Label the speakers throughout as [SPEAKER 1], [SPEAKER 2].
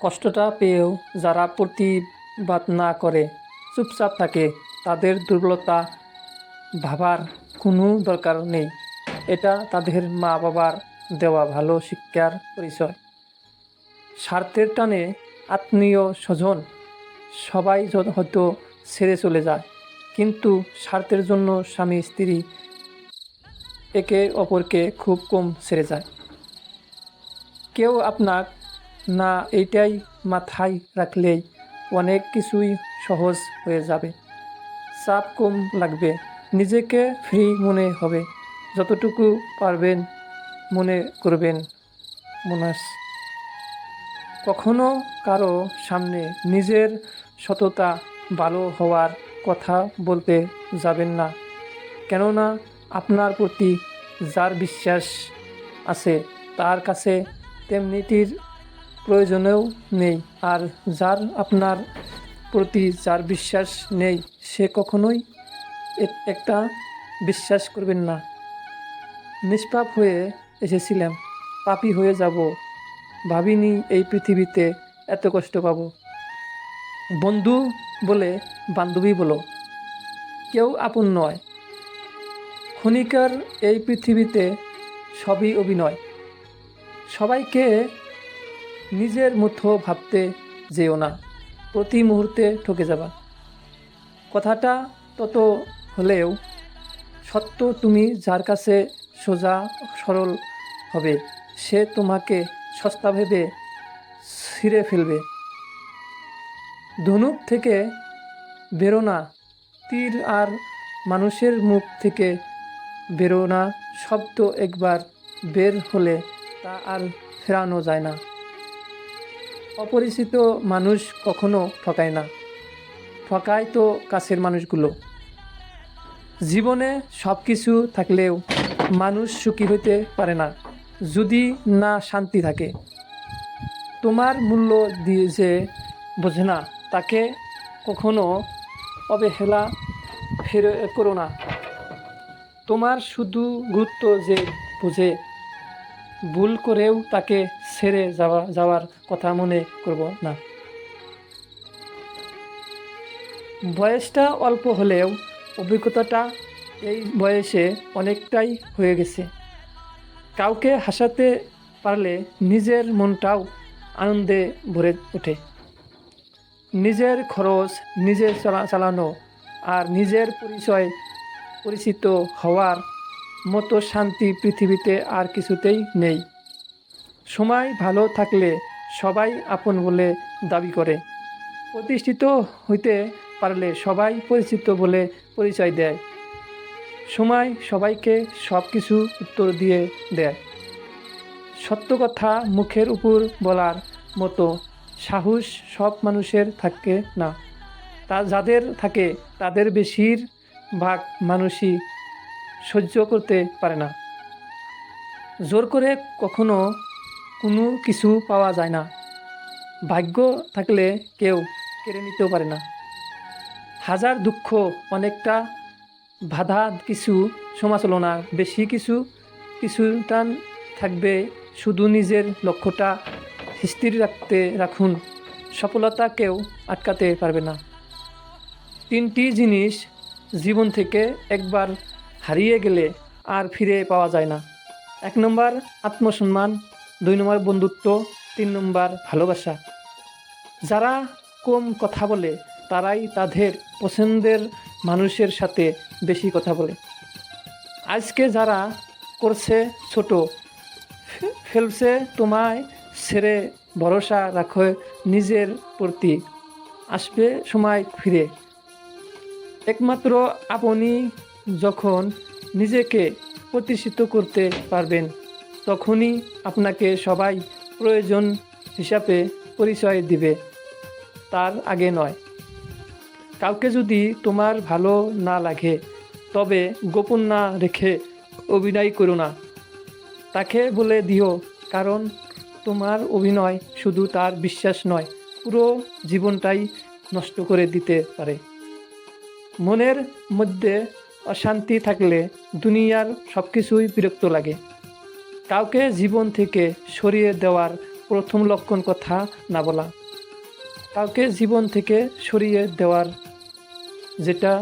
[SPEAKER 1] কষ্টটা পেয়েও যারা প্রতিবাদ না করে, চুপচাপ থাকে, তাদের দুর্বলতা ভাবার কোনো দরকার নেই। এটা তাদের মা বাবার দেওয়া ভালো শিক্ষার পরিচয়। স্বার্থের টানে আত্মীয় স্বজন সবাই হয়তো ছেড়ে চলে যায়, কিন্তু স্বার্থের জন্য স্বামী, স্ত্রী একে অপরকে খুব কম ছেড়ে যায়। কেউ আপনার না এইটাই মাথায় রাখলেই অনেক কিছুই সহজ হয়ে যাবে। চাপ কম লাগবে, নিজেকে ফ্রি মনে হবে। যতটুকু পারবেন মনে করবেন মনাস কখনো কারও সামনে নিজের সততা ভালো হওয়ার কথা বলতে যাবেন না। কেননা আপনার প্রতি যার বিশ্বাস আছে, তার কাছে তেমনিটির প্রয়োজনেও নেই। আর যার আপনার প্রতি যার বিশ্বাস নেই, সে কখনোই একটা বিশ্বাস করবেন না। নিষ্পাপ হয়ে এসেছিলাম। পাপি হয়ে যাব। ভাবিনি এই পৃথিবীতে এত কষ্ট পাবো। বন্ধু বলে বান্ধবী বলো, কেউ আপন নয়। ক্ষণিকার এই পৃথিবীতে সবই অভিনয়। সবাইকে নিজের মতো ভাবতে যেও না। প্রতি মুহূর্তে ঠকে যাবা। কথাটা তত হলেও সত্য তুমি যার কাছে সোজা, সরল হবে, সে তোমাকে সস্তা ভেবে ছিঁড়ে ফেলবে। ধনুক থেকে বেরো না, তীর আর মানুষের মুখ থেকে বেরো না, শব্দ একবার বের হলে তা আর ফেরানো যায় না। অপরিচিত মানুষ কখনো ঠকায় না। ঠকায় তো কাছের মানুষগুলো। জীবনে সব কিছু থাকলেও মানুষ সুখী হইতে পারে না, যদি না শান্তি থাকে। তোমার মূল্য দিয়ে যে বোঝে না, তাকে কখনো অবহেলা ফেরে করো না। তোমার শুধু গুরুত্ব যে বুঝে ভুল করেও তাকে ছেড়ে যাওয়া, যাওয়ার কথা মনে করব না। বয়সটা অল্প হলেও অভিজ্ঞতাটা এই বয়সে অনেকটাই হয়ে গেছে। কাউকে হাসাতে পারলে নিজের মনটাও আনন্দে ভরে ওঠে। নিজের খরচ, নিজে চালা চালানো আর নিজের পরিচয়, পরিচিত হওয়ার মতো শান্তি পৃথিবীতে আর কিছুতেই নেই। সময় ভালো থাকলে সবাই আপন বলে দাবি করে। প্রতিষ্ঠিত হইতে পারলে সবাই পরিচিত বলে পরিচয় দেয়। সময় সবাইকে সব কিছু উত্তর দিয়ে দেয়। সত্য কথা মুখের উপর বলার মতো সাহস সব মানুষের থাকে না। তা যাদের থাকে তাদের বেশিরভাগ মানুষই সহ্য করতে পারে না। জোর করে কখনো কোনো কিছু পাওয়া যায় না। ভাগ্য থাকলে কেউ কেড়ে নিতেও পারে না। হাজার দুঃখ, অনেকটা বাধা কিছু সমাচলনা বেশি কিছু কিছু টান থাকবে শুধু নিজের লক্ষ্যটা স্থির রাখতে রাখুন। সফলতা কেউ আটকাতে পারবে না। তিনটি জিনিস জীবন থেকে একবার হারিয়ে গেলে আর ফিরে পাওয়া যায় না। এক নম্বর আত্মসম্মান, দুই নম্বর বন্ধুত্ব, তিন নম্বর ভালোবাসা। যারা কম কথা বলে, তারাই তাদের পছন্দের মানুষের সাথে বেশি কথা বলে। আজকে যারা করছে ছোট ফেলছে তোমায়, ছেড়ে ভরসা রাখো নিজের প্রতি। আসবে সময় ফিরে। একমাত্র আপনি যখন নিজেকে প্রতিষ্ঠিত করতে পারবেন, তখনই আপনাকে সবাই প্রয়োজন হিসাবে পরিচয় দিবে। তার আগে নয়। কাউকে যদি তোমার ভালো না লাগে, তবে গোপন না রেখে অভিনয় করো না। তাকে বলে দিও, কারণ তোমার অভিনয় শুধু তার বিশ্বাস নয়, পুরো জীবনটাই নষ্ট করে দিতে পারে। মনের মধ্যে অশান্তি থাকলে দুনিয়ার সব কিছুই বিরক্ত লাগে। কাউকে জীবন থেকে সরিয়ে দেওয়ার প্রথম লক্ষণ কথা না বলা। কাউকে জীবন থেকে সরিয়ে দেওয়ার যেটা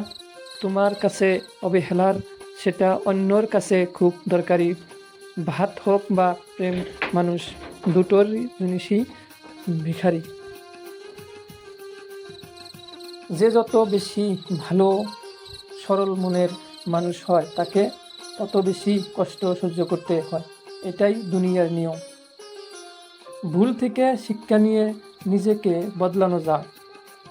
[SPEAKER 1] তোমার কাছে অবহেলার, সেটা অন্যর কাছে খুব দরকারি। ভাত হোক বা প্রেম, মানুষ দুটোর জিনিসই ভিখারি। যে যত বেশি ভালো সরল মনের মানুষ হয়, তাকে তত বেশি কষ্ট সহ্য করতে হয়, এটাই দুনিয়ার নিয়ম। ভুল থেকে শিক্ষা নিয়ে নিজেকে বদলানো যায়,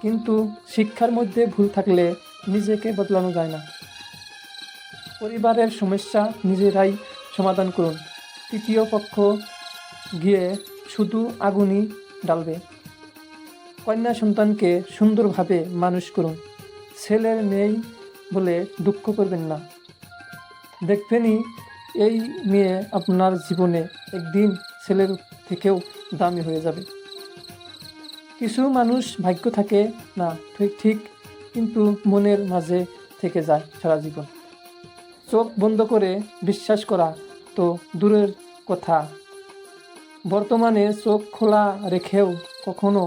[SPEAKER 1] কিন্তু শিক্ষার মধ্যে ভুল থাকলে নিজেকে বদলানো যায় না। পরিবারের সমস্যা নিজেরাই সমাধান করুন, তৃতীয় পক্ষ গিয়ে শুধু আগুনই ডালবে কন্যা সন্তানকে সুন্দরভাবে মানুষ করুন, ছেলের নেই বলে দুঃখ করবেন না। দেখবেনই এই মেয়ে আপনার জীবনে একদিন ছেলের থেকেও দামি হয়ে যাবে। কিছু মানুষ ভাগ্য থাকে না, ঠিক ঠিক, কিন্তু মনের মাঝে থেকে যায় সারা জীবন। চোখ বন্ধ করে বিশ্বাস করা তো দূরের কথা। বর্তমানে চোখ খোলা রেখেও কখনো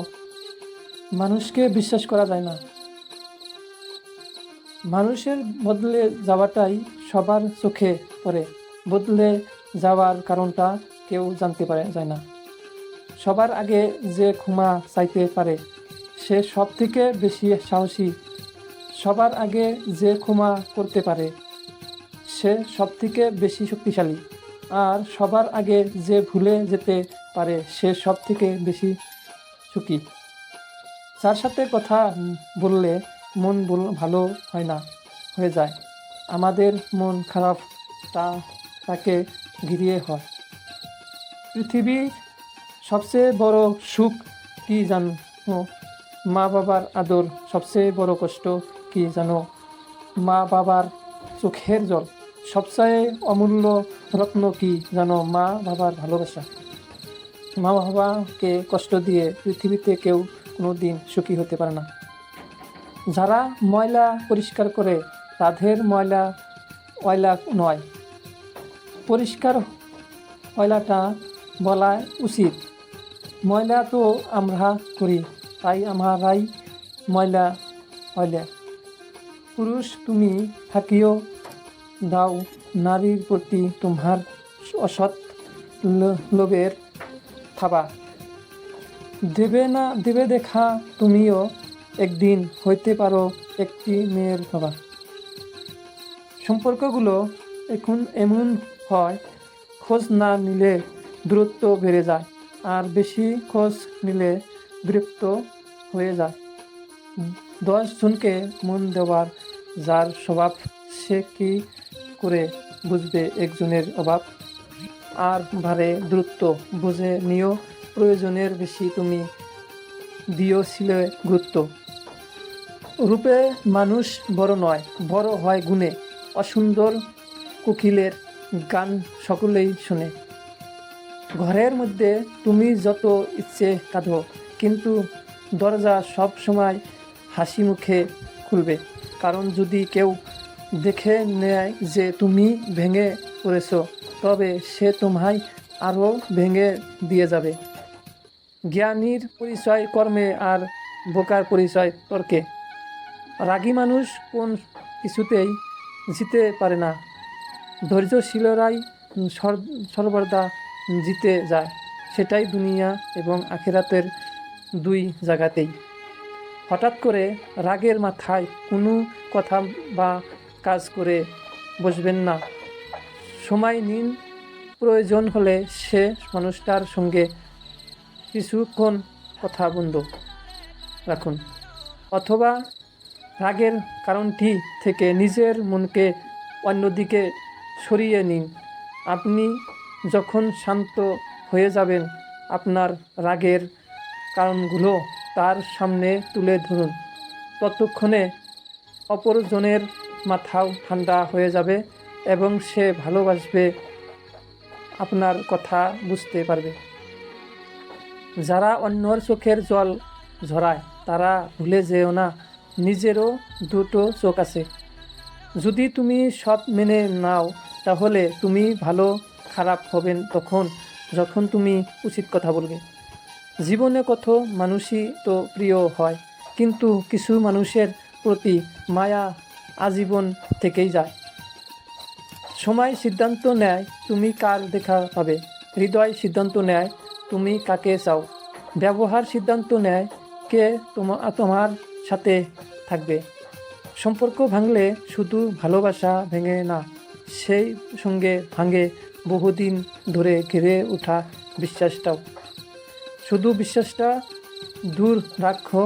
[SPEAKER 1] মানুষকে বিশ্বাস করা যায় না। মানুষের বদলে যাওয়াটাই সবার চোখে পড়ে। বদলে যাওয়ার কারণটা কেউ জানতে পারে, যায় না। সবার আগে যে ক্ষমা চাইতে পারে, সে সব থেকে বেশি সাহসী। সবার আগে যে ক্ষমা করতে পারে, সে সব থেকে বেশি শক্তিশালী। আর সবার আগে যে ভুলে যেতে পারে, সে সব থেকে বেশি সুখী। যার সাথে কথা বললে মন ভালো হয় না, হয়ে যায়। আমাদের মন খারাপ, তা তাকে ঘিরিয়ে হয়। পৃথিবীর সবচেয়ে বড় সুখ কি জানো? মা বাবার আদর সবচেয়ে বড় কষ্ট কি জানো? মা বাবার চোখের জল সবচেয়ে অমূল্য রত্ন কি জানো? মা বাবার ভালোবাসা। মা বাবাকে কষ্ট দিয়ে পৃথিবীতে কেউ কোনো দিন সুখী হতে পারে না। যারা ময়লা পরিষ্কার করে, তাদের ময়লা ময়লা নয়। পরিষ্কার ময়লাটা বলা উচিত। ময়লা তো আমরা করি, তাই আমরাই ময়লা হইলে পুরুষ তুমি থাকিও, দাও নারীর প্রতি তোমার অসৎ লোভের থাবা। দেবে না দেবে দেখা তুমিও একদিন হইতে পারো একটি মেয়ের বাবা সম্পর্কগুলো এখন এমন হয়, খোঁজ না নিলে দূরত্ব বেড়ে যায় আর বেশি খোঁজ নিলে বিরক্ত হয়ে যায়। দশ জনকে মন দেওয়ার যার স্বভাব, সে কি করে বুঝবে একজনের অভাব? আর ভারে দূরত্ব বুঝে নিও, প্রয়োজনের বেশি তুমি দিও ছিল গুরুত্ব। রূপে মানুষ বড় নয়, বড় হয় গুণে। অসুন্দর কোকিলের গান সকলেই শুনে। ঘরের মধ্যে তুমি যত ইচ্ছে কাঁদো, কিন্তু দরজা সব সময় হাসি মুখে খুলবে। কারণ যদি কেউ দেখে নেয় যে তুমি ভেঙে পড়েছ, তবে সে তোমায় আরও ভেঙে দিয়ে যাবে। জ্ঞানীর পরিচয় কর্মে আর বোকার পরিচয় তর্কে। রাগী মানুষ কোন কিছুতেই জিতে পারে না। ধৈর্যশীলরাই সর- সর্বদা জিতে যায়। সেটাই দুনিয়া এবং আখেরাতের দুই জায়গাতেই। হঠাৎ করে রাগের মাথায় কোনো কথা বা কাজ করে বসবেন না। সময় নিন, প্রয়োজন হলে সে মানুষটার সঙ্গে কিছুক্ষণ কথা বন্ধ রাখুন। অথবা রাগের কারণটি থেকে নিজের মনকে অন্যদিকে সরিয়ে নিন। আপনি যখন শান্ত হয়ে যাবেন, আপনার রাগের কারণগুলো তার সামনে তুলে ধরুন। ততক্ষণে অপরজনের মাথাও ঠান্ডা হয়ে যাবে এবং সে ভালোবাসবে, আপনার কথা বুঝতে পারবে। যারা অন্যর চোখের জল ঝরায়, তারা ভুলে যেও না। নিজেরও দুটো চোখ আছে। যদি তুমি সব মেনে নাও, তাহলে তুমি ভালো খারাপ হবেন তখন, যখন তুমি উচিত কথা বলবে। জীবনে কত মানুষই তো প্রিয় হয়, কিন্তু কিছু মানুষের প্রতি মায়া আজীবন থেকেই যায়। সময় সিদ্ধান্ত নেয় তুমি কার দেখা পাবে, হৃদয় সিদ্ধান্ত নেয় তুমি কাকে চাও। ব্যবহার সিদ্ধান্ত নেয় কে তোমা, তোমার সাথে থাকবে। সম্পর্ক ভাঙলে শুধু ভালোবাসা ভেঙে না, সেই সঙ্গে ভাঙে বহুদিন ধরে ঘিরে ওঠা বিশ্বাসটাও। শুধু বিশ্বাসটা দূর রাখো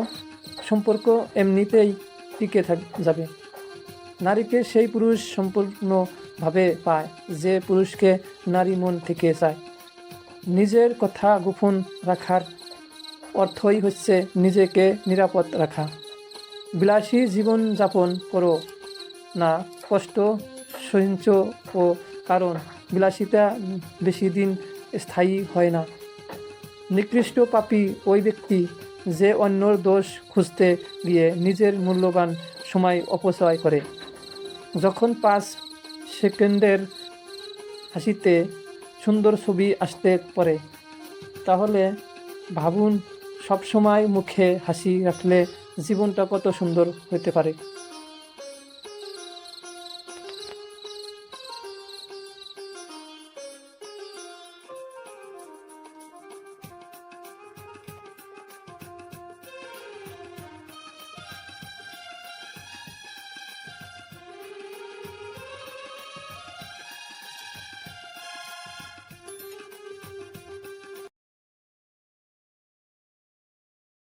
[SPEAKER 1] সম্পর্ক এমনিতেই টিকে থাক, যাবে। নারীকে সেই পুরুষ সম্পূর্ণভাবে পায়, যে পুরুষকে নারী মন থেকে চায়। নিজের কথা গোপন রাখার অর্থই হচ্ছে নিজেকে নিরাপদ রাখা। বিলাসী জীবনযাপন করো না, কষ্ট সহিংস ও কারণ। বিলাসিতা বেশি দিন স্থায়ী হয় না। নিকৃষ্ট পাপী ওই ব্যক্তি যে অন্যর দোষ খুঁজতে গিয়ে নিজের মূল্যবান সময় অপচয় করে। যখন পাঁচ সেকেন্ডের হাসিতে সুন্দর ছবি আসতে পারে, তাহলে ভাবুন, সবসময় মুখে হাসি রাখলে জীবনটা কত সুন্দর হতে পারে।